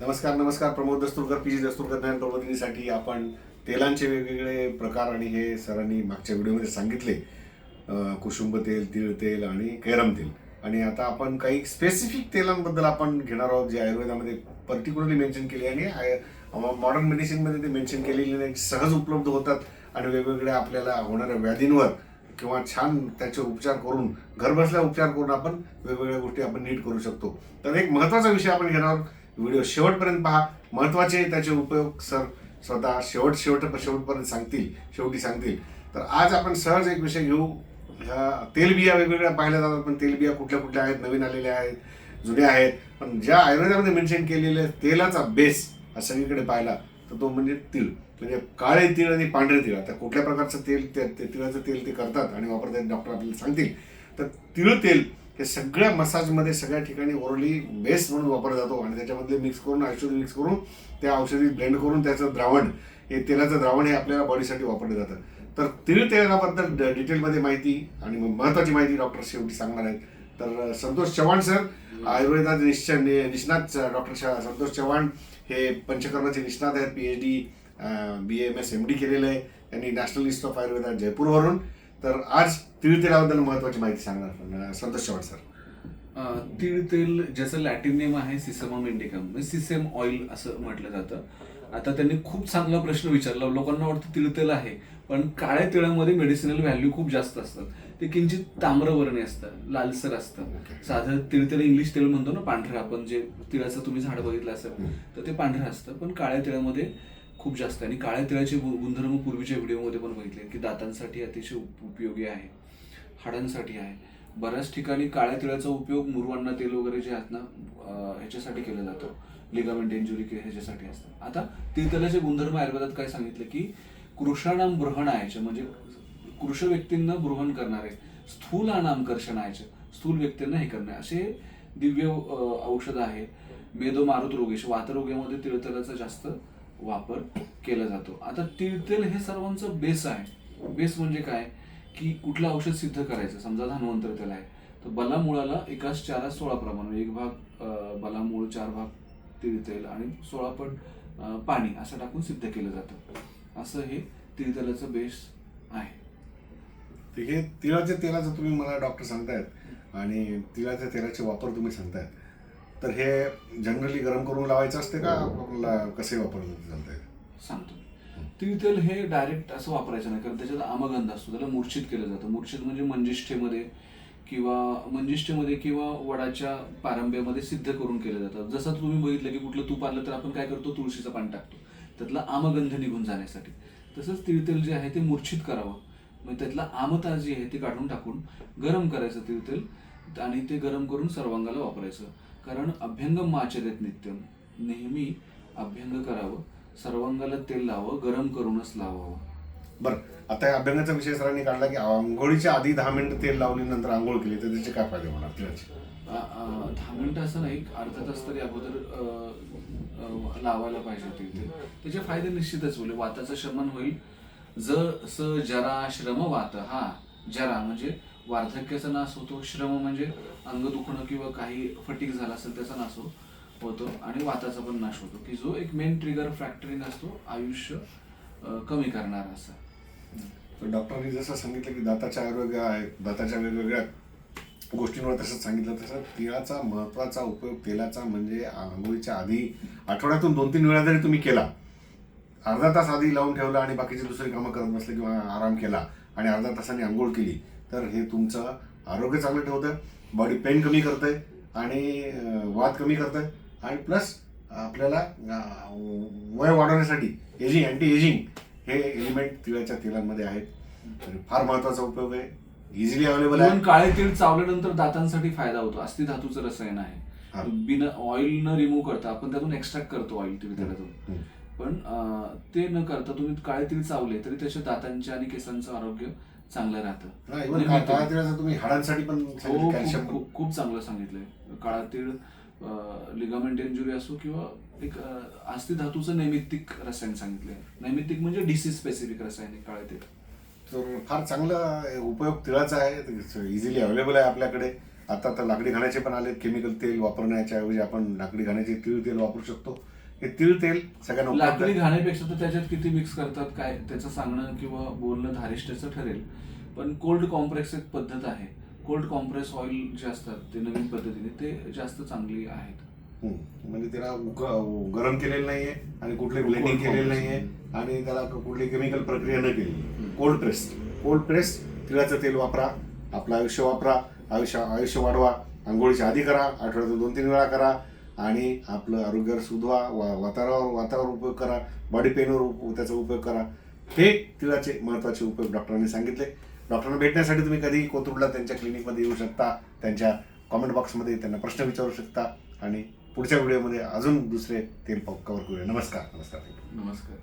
नमस्कार नमस्कार. Pramod दस्तुरकर P G दस्तुरकर ज्ञान प्रबोधिनीसाठी आपण तेलांचे वेगवेगळे प्रकार आणि हे सरांनी मागच्या व्हिडिओमध्ये सांगितले. कुसुंब तेल तिळ तेल आणि कैरम तेल. आणि आता आपण काही स्पेसिफिक तेलांबद्दल आपण घेणार आहोत जे आयुर्वेदामध्ये पर्टिक्युलरली मेन्शन केले आणि मॉडर्न मेडिसिनमध्ये ते मेन्शन केलेले नाही सहज उपलब्ध होतात आणि वेगवेगळ्या आपल्याला होणाऱ्या व्याधींवर किंवा छान त्याचे उपचार करून घरबसल्या उपचार करून आपण वेगवेगळ्या गोष्टी आपण नीट करू शकतो. तर एक महत्त्वाचा विषय आपण घेणार आहोत. व्हिडिओ शेवटपर्यंत पहा. महत्त्वाचे त्याचे उपयोग सर स्वतः शेवट शेवट शेवटपर्यंत सांगतील शेवटी सांगतील. तर आज आपण सहज एक विषय घेऊ. ह्या तेलबिया वेगवेगळ्या पाहिल्या जातात पण तेलबिया कुठल्या कुठल्या आहेत? नवीन आलेल्या आहेत जुन्या आहेत. पण ज्या आयुर्वेदामध्ये मेन्शन केलेले तेलाचा बेस हा सगळीकडे पाहिला तर तो म्हणजे तीळ. म्हणजे काळे तीळ आणि पांढरे तीळ. आता कुठल्या प्रकारचं तेल ते ते तिळाचं तेल ते करतात आणि वापरतात डॉक्टर आपल्याला सांगतील. तर तिळ तेल हे सगळ्या मसाजमध्ये सगळ्या ठिकाणी ओरली बेस म्हणून वापरला जातो आणि त्याच्यामध्ये मिक्स करून औषध मिक्स करून त्या औषधी ब्लेंड करून त्याचं द्रावण हे तेलाचं द्रावण हे आपल्याला बॉडीसाठी वापरलं जातं. तर तिळ तेलाबद्दल ड- डिटेलमध्ये माहिती आणि महत्त्वाची माहिती डॉक्टर शेवटी सांगणार आहेत. तर संतोष चव्हाण सर आयुर्वेदाचे निश्चय निष्णात डॉक्टर संतोष चव्हाण हे पंचकर्माचे निष्णात आहेत. P H D B M S M D केलेलं आहे. त्यांनी नॅशनल लिस्ट ऑफ आयुर्वेदा जयपूरवरून तर आज तीळ तेलाबद्दल महत्त्वाची माहिती सांगणार संतोष चव्हाण सर. तीळ तेल ज्याचं लॅटिन नेम आहे सिसमम इंडिकम म्हणजे सिसेम ऑइल असं म्हटलं जातं. आता त्यांनी खूप चांगला प्रश्न विचारला. लोकांना वाटतं तीळ तेल आहे पण काळ्या तिळामध्ये मेडिसिनल व्हॅल्यू खूप जास्त असतात. ते किंचित ताम्रवर्णी असतं लालसर असतं. साधं तीळ तेल इंग्लिश तेल म्हणतो ना पांढरं. आपण जे तिळाचं तुम्ही झाड बघितलं असेल तर ते पांढरं असतं. पण काळ्या तिळामध्ये खूप जास्त आहे. आणि काळ्या तिळाचे गुणधर्म पूर्वीच्या व्हिडिओमध्ये पण बघितले की दातांसाठी अतिशय उपयोगी आहे हाडांसाठी आहे. बऱ्याच ठिकाणी काळ्या तिळाचा उपयोग मुरवांना तेल वगैरे जे आहेत ना ह्याच्यासाठी केला जातो. लिगामेंट इंजुरी ह्याच्यासाठी असतं. आता तीळ गुणधर्म आयुर्वेदात काय सांगितलं की कृषाणाम ब्रहणायचे म्हणजे कृष व्यक्तींना ब्रहण करणारे स्थूल स्थूलानाम आहे स्थूल व्यक्तींना हे करणे. असे दिव्य औषध आहे मेदो मारुत रोगेश वातरोग्यामध्ये तिळतेलाचा जास्त वापर केला जातो. आता तिळतेल हे सर्वांचं बेस आहे. बेस म्हणजे काय? की कुठलं औषध सिद्ध करायचं? समजा धन्वंतर तेल आहे. तर बलामुळाला एकाच चारास सोळा प्रमाण म्हणजे एक भाग बलामूळ चार भाग तिळतेल आणि सोळा पण पाणी असं टाकून सिद्ध केलं जातं. असं हे तिळतेलाचं बेस आहे. हे तिळाच्या तेलाचं तुम्ही मला डॉक्टर सांगतायत आणि तिळाच्या तेलाचे वापर तुम्ही सांगतायत. तर हे जनरली गरम करून लावायचं असते का? आपल्याला कसे वापरलं चालतंय सांगतो. तीळ तेल हे डायरेक्ट असं वापरायचं नाही कारण त्याच्यात आमगंध असतो त्याला मूर्छित केलं जातं. मूर्छित म्हणजे मंजिष्ठेमध्ये किंवा मंजिष्ठेमध्ये किंवा वडाच्या पारंब्यामध्ये सिद्ध करून केलं जातं. जसं तुम्ही बघितलं की कुठलं तूप आलं तर आपण काय करतो? तुळशीचं पाणी टाकतो. त्यातला आमगंध निघून जाण्यासाठी. तसंच तीळ तेल जे आहे ते मूर्छित करावं. मग त्यातला आमता जी आहे ती काढून टाकून गरम करायचं तीळ तेल आणि ते गरम करून सर्वांगाला वापरायचं. कारण अभ्यंगम आचर्यात नित्यम. नेहमी अभ्यंग करावं सर्वांगाला तेल लावावं गरम करूनच लावावं. बरं आता या अभ्यंगाचा विषय सरांनी काढला की आंघोळीच्या आधी दहा मिनिटं तेल लावली नंतर आंघोळ केली तर त्याचे काय फायदे होणार तिळाचे आ- आ- दहा मिनिटं असं नाही अर्धा तास तरी अगोदर अ, अ, लावायला पाहिजे ते तेल. त्याचे फायदे निश्चितच होईल वाताचं शमन होईल. ज स जरा श्रम वात हा जरा म्हणजे वार्धक्याचा नाश होतो श्रम म्हणजे अंग दुखणं किंवा काही फटीक झाला असेल त्याचा नाश हो- होतो आणि वाताचा पण नाश होतो की जो एक मेन ट्रिगर फॅक्टरिंग असतो आयुष्य कमी करणारा असा. तर डॉक्टरांनी जसं सांगितलं की दाताच्या आरोग्य आहेत दाताच्या वेगवेगळ्या गोष्टींवर तसंच सांगितलं तसं तिळाचा महत्त्वाचा उपयोग तेलाचा म्हणजे आंघोळीच्या आधी आठवड्यातून दोन तीन वेळा जरी तुम्ही केला अर्धा तास आधी लावून ठेवला आणि बाकीचे दुसरी कामं करत बसले किंवा आराम केला आणि अर्धा तासाने आंघोळ केली तर हे तुमचं आरोग्य चांगलं ठेवतं बॉडी पेन कमी करतंय आणि अं, वात कमी करतंय. आणि प्लस आपल्याला वय वाढवण्यासाठी एजिंग अँटी एजिंग हे एलिमेंट तिळाच्या तेलांमध्ये आहेत. तर फार महत्त्वाचा उपयोग आहे. इझिली अवेलेबल आहे. काळे तीळ चावल्यानंतर दातांसाठी फायदा होतो. अस्थि धातूचं रसायन. आहे. बिना ऑइल न रिमूव्ह करता आपण त्यातून एक्स्ट्रॅक्ट करतो ऑइल तीळ हम्म. पण ते न करता तुम्ही काळे तीळ चावले तरी त्याच्या दातांचे आणि केसांचं आरोग्य चांगलं राहतं. तिळाचं तुम्ही हाडांसाठी पण हो कॅल्शियम खूप- खूप खूप चांगलं सांगितलंय. काळा तीळ लिगामेंट इंजुरी असो किंवा एक अं, अस्थि धातूचं नैमित्तिक रसायन सांगितलंय. नैमित्तिक म्हणजे डिसीज स्पेसिफिक रसायन आहे काळे तीळ. तर फार चांगला उपयोग तिळाचा आहे. इझिली अवेलेबल आहे आपल्याकडे. आता तर लाकडी घाण्याचे पण आले केमिकल तेल वापरण्याच्या ऐवजी आपण लाकडी घाण्याचे तीळ तेल वापरू शकतो. हे तीळ तेल सगळ्यांना लाकडी. घाण्यापेक्षा तर त्याच्यात किती मिक्स करतात काय त्याचं सांगणं किंवा बोलणं धारिष्ट्याचं ठरेल पण कोल्ड कॉम्प्रेस एक पद्धत आहे कोल्ड कॉम्प्रेस ऑइल जे असतात ते नवीन पद्धतीने ते जास्त चांगली आहेत. म्हणजे त्याला गरम केलेलं नाहीये आणि कुठले ब्लेंडिंग केलेलं. नाहीये आणि त्याला कुठली केमिकल प्रक्रिया न केली हम्म. कोल्ड प्रेस कोल्ड प्रेस तिळाचं तेल वापरा आपलं आयुष्य वापरा आयुष्य आयुष्य वाढवा आंघोळीच्या आधी करा आठवड्यातून दोन तीन वेळा करा आणि आपलं आरोग्यावर सुधवा वा वातावरणावर वातावरण उपयोग करा बॉडी पेनवर उप- त्याचा उपयोग करा. हे तिळाचे महत्त्वाचे उपयोग डॉक्टरांनी सांगितले. डॉक्टरांना भेटण्यासाठी तुम्ही कधी कोथरूडला त्यांच्या क्लिनिकमध्ये येऊ शकता. त्यांच्या कॉमेंट बॉक्समध्ये त्यांना प्रश्न विचारू शकता. आणि पुढच्या व्हिडिओमध्ये अजून दुसरे तेल कवर करूया. नमस्कार. नमस्कार. नमस्कार.